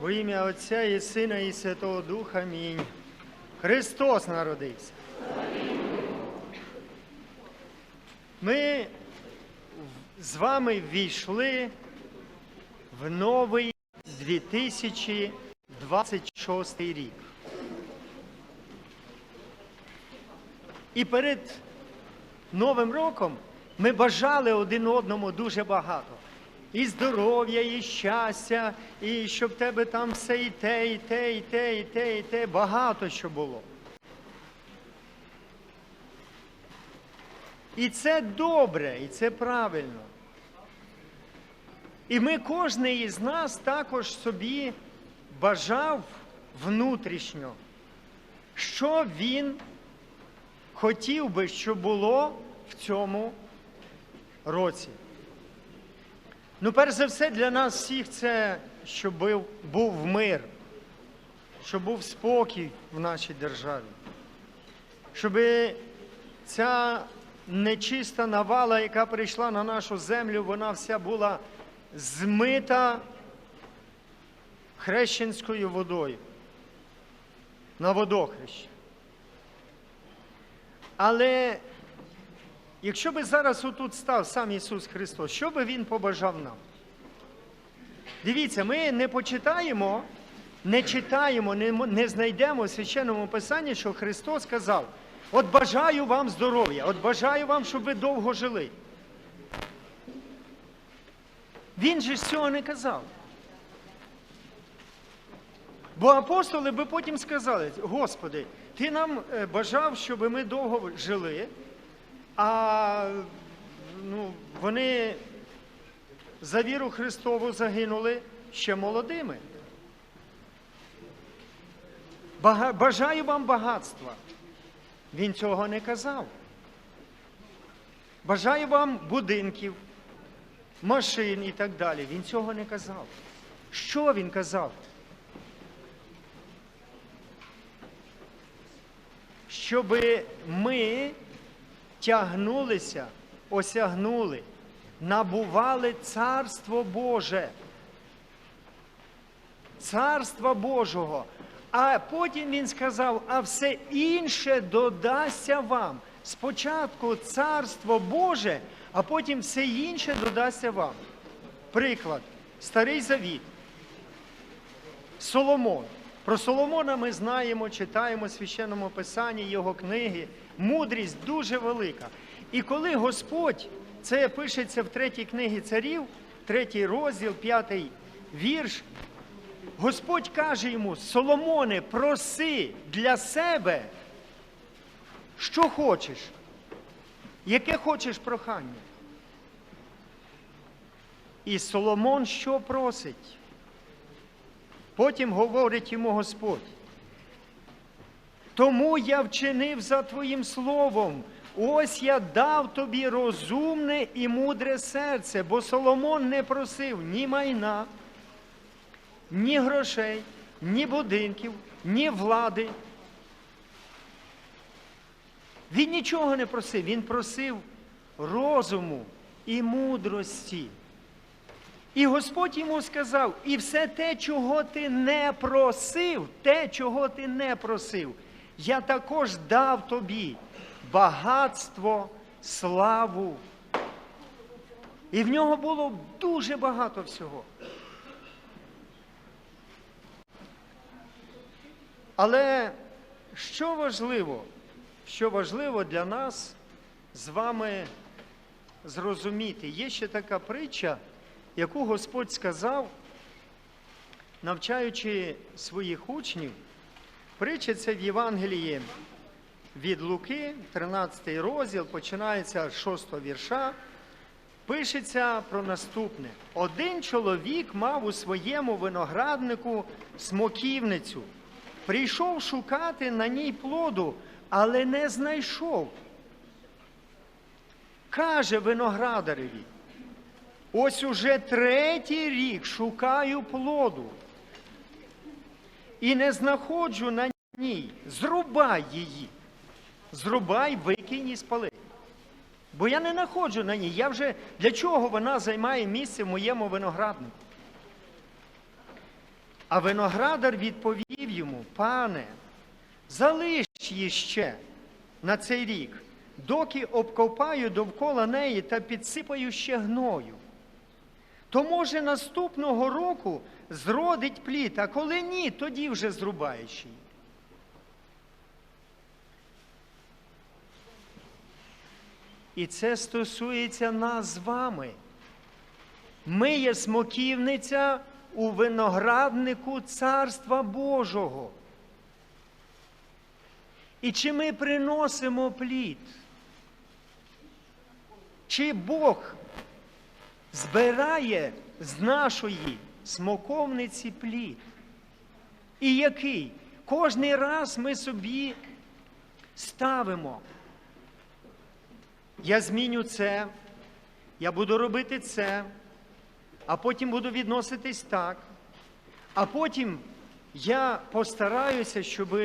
Во ім'я Отця і Сина, і Святого Духа. Амінь. Христос народився. Ми з вами ввійшли в новий 2026 рік. І перед Новим роком ми бажали один одному дуже багато. І здоров'я, і щастя, і щоб в тебе там все і те, і те, і те, і те, і те, багато що було. І це добре, і це правильно. І ми, кожен із нас також собі бажав внутрішньо, що він хотів би, щоб було в цьому році. Ну, перш за все, для нас всіх це, щоб був, мир, щоб був спокій в нашій державі, щоб ця нечиста навала, яка прийшла на нашу землю, вона вся була змита хрещенською водою на водохрещі. Але якщо би зараз отут став сам Ісус Христос, що би Він побажав нам? Дивіться, ми не почитаємо, не читаємо, не, не знайдемо в священному писанні, що Христос сказав: от бажаю вам здоров'я, от бажаю вам, щоб ви довго жили. Він же ж цього не казав. Бо апостоли би потім сказали: Господи, Ти нам е, бажав, щоб ми довго жили, а ну, вони за віру Христову загинули ще молодими. Бажаю вам багатства. Він цього не казав. Бажаю вам будинків, машин і так далі. Він цього не казав. Що він казав? Щоб ми тягнулися, осягнули, набували Царство Боже. Царства Божого. А потім він сказав, а все інше додасться вам. Спочатку Царство Боже, а потім все інше додасться вам. Приклад, Старий Завіт. Соломон. Про Соломона ми знаємо, читаємо в священному писанні його книги. Мудрість дуже велика. І коли Господь, це пишеться в третій книгі царів, третій розділ, п'ятий вірш, Господь каже йому: Соломоне, проси для себе, що хочеш, яке хочеш прохання. І Соломон що просить? Потім говорить йому Господь. Тому я вчинив за твоїм словом. Ось я дав тобі розумне і мудре серце, бо Соломон не просив ні майна, ні грошей, ні будинків, ні влади. Він нічого не просив, він просив розуму і мудрості. І Господь йому сказав: і все те, чого ти не просив, те, чого ти не просив, я також дав тобі багатство, славу. І в нього було дуже багато всього. Але що важливо, що важливо для нас з вами зрозуміти, є ще така притча, яку Господь сказав, навчаючи своїх учнів, це в Євангелії від Луки, 13 розділ, починається з 6 вірша. Пишеться про наступне: один чоловік мав у своєму винограднику смоківницю, прийшов шукати на ній плоду, але не знайшов. Каже виноградареві, ось уже третій рік шукаю плоду і не знаходжу на ній. Зрубай її. Зрубай, викинь і спали. Бо я не знаходжу на ній. Я вже для чого вона займає місце в моєму винограднику? А виноградар відповів йому: Пане, залиш її ще на цей рік, доки обкопаю довкола неї та підсипаю ще гною. То, може, наступного року зродить плід, а коли ні, тоді вже зрубаєш. І це стосується нас з вами. Ми є смоківниця у винограднику Царства Божого. І чи ми приносимо плід? Чи Бог збирає з нашої смоковниці плід? І який? Кожний раз ми собі ставимо. Я зміню це, я буду робити це, а потім буду відноситись так. А потім я постараюся, щоб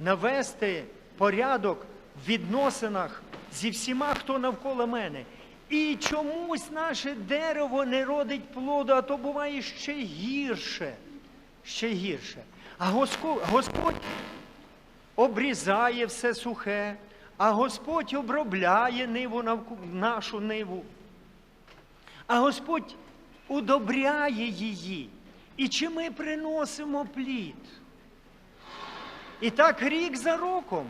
навести порядок в відносинах зі всіма, хто навколо мене. І чомусь наше дерево не родить плоду, а то буває ще гірше. Ще гірше. А Господь, обрізає все сухе, а Господь обробляє ниву нашу ниву. А Господь удобряє її. І чи ми приносимо плід? І так рік за роком.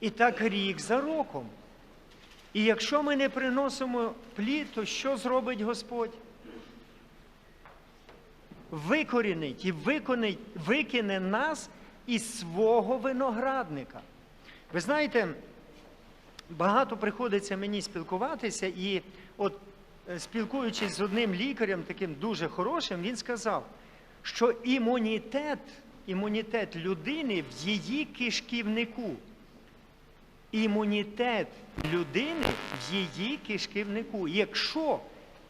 І так рік за роком. І якщо ми не приносимо плід, то що зробить Господь? Викорінить і виконить, викине нас із свого виноградника. Ви знаєте, багато приходиться мені спілкуватися, і от е, спілкуючись з одним лікарем, таким дуже хорошим, він сказав, що імунітет, імунітет людини в її кишківнику. Імунітет людини в її кишківнику. Якщо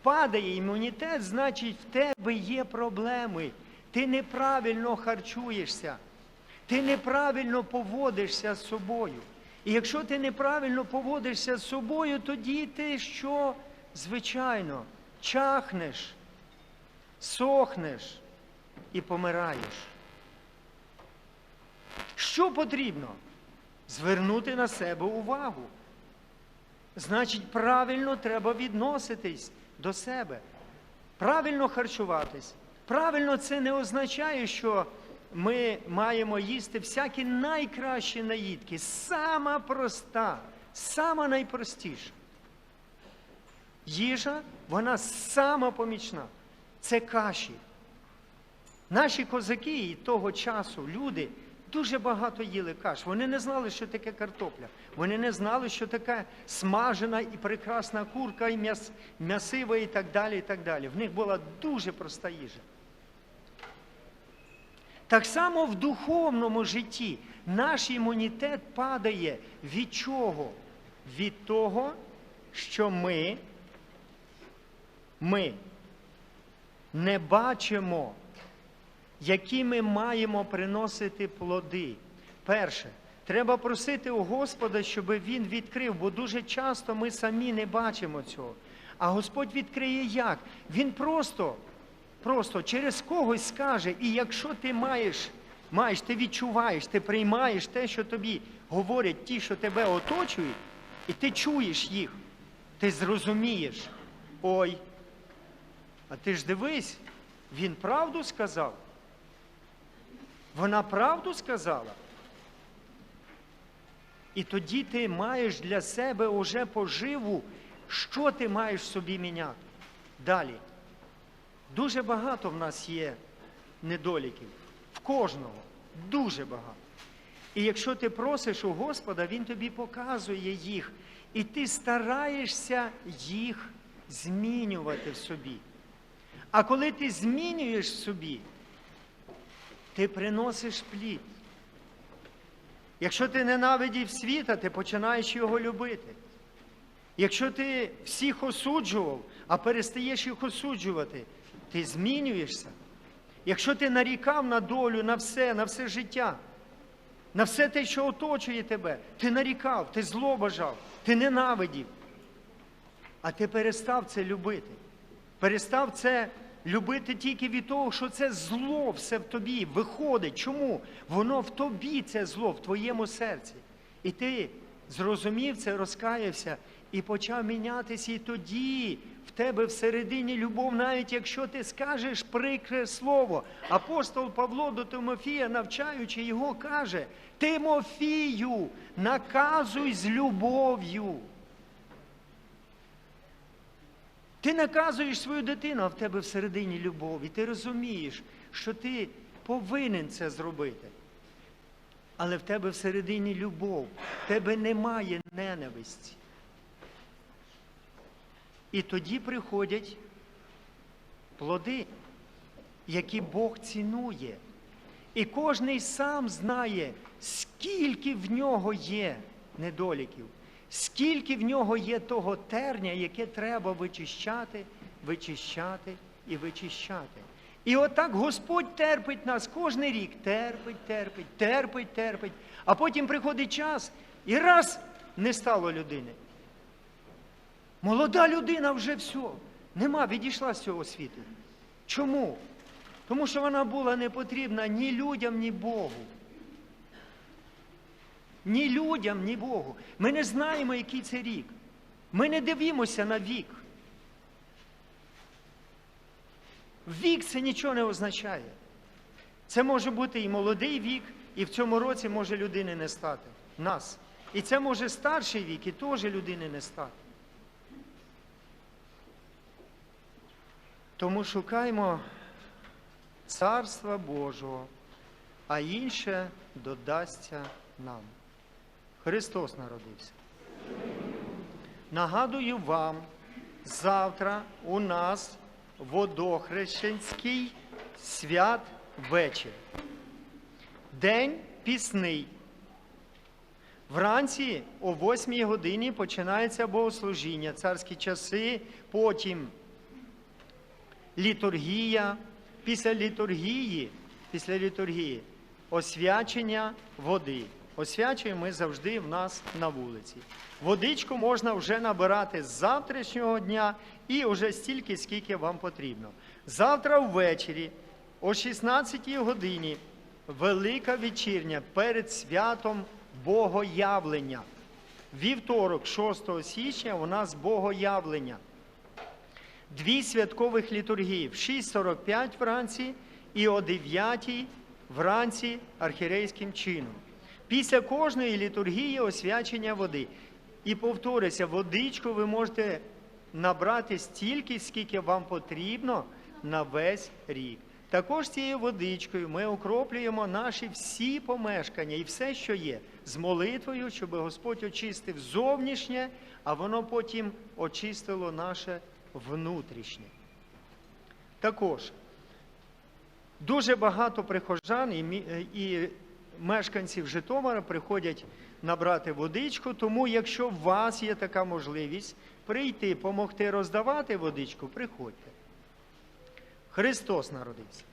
падає імунітет, значить в тебе є проблеми. Ти неправильно харчуєшся, ти неправильно поводишся з собою. І якщо ти неправильно поводишся з собою, тоді ти що? Звичайно, чахнеш, сохнеш і помираєш. Що потрібно? Звернути на себе увагу. Значить, правильно треба відноситись до себе, правильно харчуватись. Правильно це не означає, що ми маємо їсти всякі найкращі наїдки. Сама проста, сама найпростіша. Їжа, вона сама помічна. Це каші. Наші козаки і того часу, люди, дуже багато їли каш. Вони не знали, що таке картопля. Вони не знали, що таке смажена і прекрасна курка, і м'яс, м'ясива, і так далі. і так далі. В них була дуже проста їжа. Так само в духовному житті наш імунітет падає від чого? Від того, що ми, ми не бачимо, які ми маємо приносити плоди. Перше, треба просити у Господа, щоб Він відкрив, бо дуже часто ми самі не бачимо цього. А Господь відкриє як? Він просто, просто через когось скаже, і якщо ти маєш, маєш, ти відчуваєш, ти приймаєш те, що тобі говорять ті, що тебе оточують, і ти чуєш їх, ти зрозумієш, ой, а ти ж дивись, він правду сказав. Вона правду сказала. І тоді ти маєш для себе уже поживу, що ти маєш собі міняти. Далі. Дуже багато в нас є недоліків. В кожного. Дуже багато. І якщо ти просиш у Господа, Він тобі показує їх. І ти стараєшся їх змінювати в собі. А коли ти змінюєш в собі, ти приносиш плід. Якщо ти ненавидів світа, ти починаєш його любити. Якщо ти всіх осуджував, а перестаєш їх осуджувати, ти змінюєшся. Якщо ти нарікав на долю, на все, на все життя, на все те, що оточує тебе, ти нарікав, ти зло бажав, ти ненавидів. А ти перестав це любити, перестав це любити тільки від того, що це зло все в тобі виходить. Чому? Воно в тобі це зло, в твоєму серці. І ти зрозумів це, розкаявся і почав мінятися, і тоді в тебе всередині любов, навіть якщо ти скажеш прикре слово. Апостол Павло до Тимофія, навчаючи його, каже: Тимофію, наказуй з любов'ю. Ти наказуєш свою дитину, а в тебе всередині любов. І ти розумієш, що ти повинен це зробити. Але в тебе всередині любов, в тебе немає ненависті. І тоді приходять плоди, які Бог цінує. І кожний сам знає, скільки в нього є недоліків, скільки в нього є того терня, яке треба вичищати, вичищати і вичищати. І отак Господь терпить нас кожен рік, терпить, терпить, терпить, терпить. А потім приходить час і раз не стало людини. Молода людина вже все, нема, відійшла з цього світу. Чому? Тому що вона була не потрібна ні людям, ні Богу. Ні людям, ні Богу. Ми не знаємо, який це рік. Ми не дивимося на вік. Вік це нічого не означає. Це може бути і молодий вік, і в цьому році може людини не стати. Нас. І це може старший вік, і теж людини не стати. Тому шукаймо Царства Божого, а інше додасться нам. Христос народився. Нагадую вам, завтра у нас водохрещенський свят вечір. День пісний. Вранці о 8 годині починається богослужіння, царські часи, потім літургія, після літургії, після літургії освячення води. Освячуємо ми завжди в нас на вулиці. Водичку можна вже набирати з завтрашнього дня і вже стільки, скільки вам потрібно. Завтра ввечері о 16 годині велика вечірня перед святом Богоявлення. Вівторок, 6 січня, у нас Богоявлення. Дві святкових літургії в 6.45 вранці і о 9 вранці архірейським чином. Після кожної літургії освячення води. І повторюся, водичку ви можете набрати стільки, скільки вам потрібно на весь рік. Також цією водичкою ми окроплюємо наші всі помешкання і все, що є, з молитвою, щоб Господь очистив зовнішнє, а воно потім очистило наше внутрішнє. Також дуже багато прихожан і, і мешканців Житомира приходять набрати водичку, тому якщо у вас є така можливість прийти, допомогти роздавати водичку, приходьте. Христос народився.